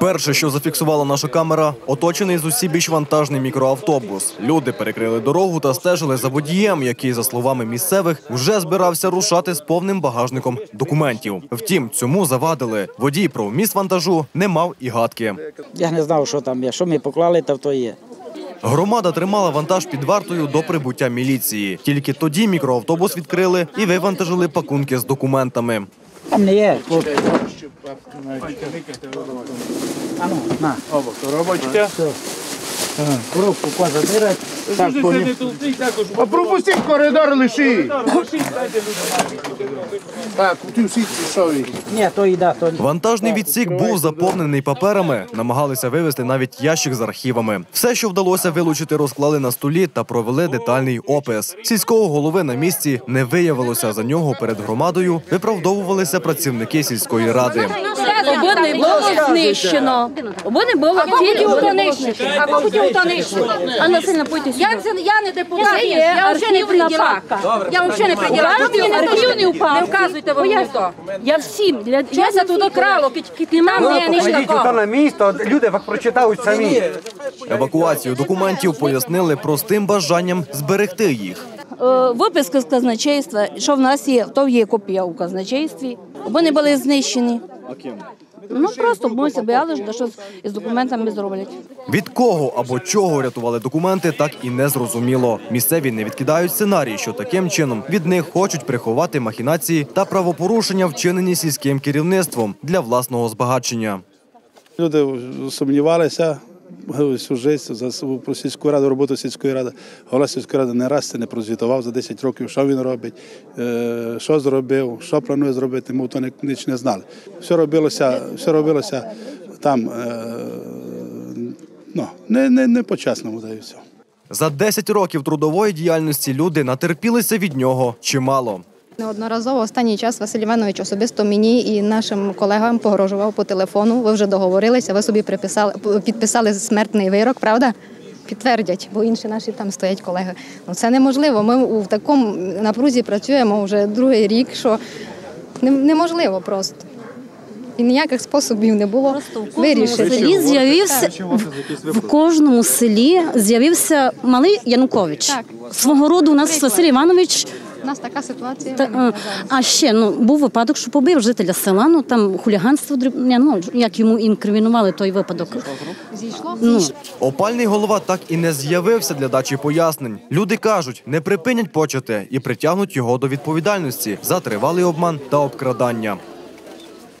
Перше, що зафіксувала наша камера, оточений з усібіч вантажний мікроавтобус. Люди перекрили дорогу та стежили за водієм, який, за словами місцевих, вже збирався рушати з повним багажником документів. Втім, цьому завадили. Водій про вміст вантажу не мав і гадки. Я не знав, що там є. Що ми поклали, то то є. Громада тримала вантаж під вартою до прибуття міліції. Тільки тоді мікроавтобус відкрили і вивантажили пакунки з документами. Там не є. Хлопці. А ну, на. Робочка. Коробку позабирать. Так, поні- А пропустіть коридор лиши. Так, всі? Ні, то їда, то ні. Вантажний відсік був заповнений паперами. Намагалися вивезти навіть ящик з архівами. Все, що вдалося вилучити, розклали на столі та провели детальний опис. Сільського голови на місці не виявилося. За нього перед громадою виправдовувалися працівники сільської ради. Аби було знищено. Аби було хотів то нищити. А насильно пойти Я, сюди. я не депутат, я взагалі не приділа. Я взагалі не приділа. Мені не не архів. не впав. Не вказуйте ви мені то. Я всім. Для, Я за туди крало, під під мене на місто, люди прочитають самі. Евакуацію документів пояснили простим бажанням зберегти їх. Е, Виписка з казначейства, що в нас є, то є копія у казначействі. Вони були знищені. Ну просто ми себе боялися, що щось із документами зроблять. Від кого або чого рятували документи, так і не зрозуміло. Місцеві не відкидають сценарій, що таким чином від них хочуть приховати махінації та правопорушення, вчинені сільським керівництвом для власного збагачення. Люди сумнівалися всю життя за про сільську раду, роботу сільської ради. Голова сільської ради не раз це не прозвітував за 10 років, що він робить, е, що зробив, що планує зробити, ми то ніч не знали. Все робилося, все робилося там е, ну, не, не, не по-чесному, і все. За 10 років трудової діяльності люди натерпілися від нього чимало. Неодноразово останній час Василь Іванович особисто мені і нашим колегам погрожував по телефону. Ви вже договорилися, ви собі приписали, підписали смертний вирок, правда? Підтвердять, бо інші наші там стоять колеги. Ну це неможливо. Ми в такому напрузі працюємо вже другий рік, що неможливо просто. І ніяких способів не було вирішити. селі з'явився в кожному селі з'явився малий Янукович. Так. Свого роду у нас Василь Іванович. Нас така ситуація. Та, е, а ще ну був випадок, що побив жителя села. Ну там хуліганство дрібне, ну як йому інкримінували той випадок. Зійшло. Ну Опальний голова так і не з'явився для дачі пояснень. Люди кажуть, не припинять почати і притягнуть його до відповідальності за тривалий обман та обкрадання.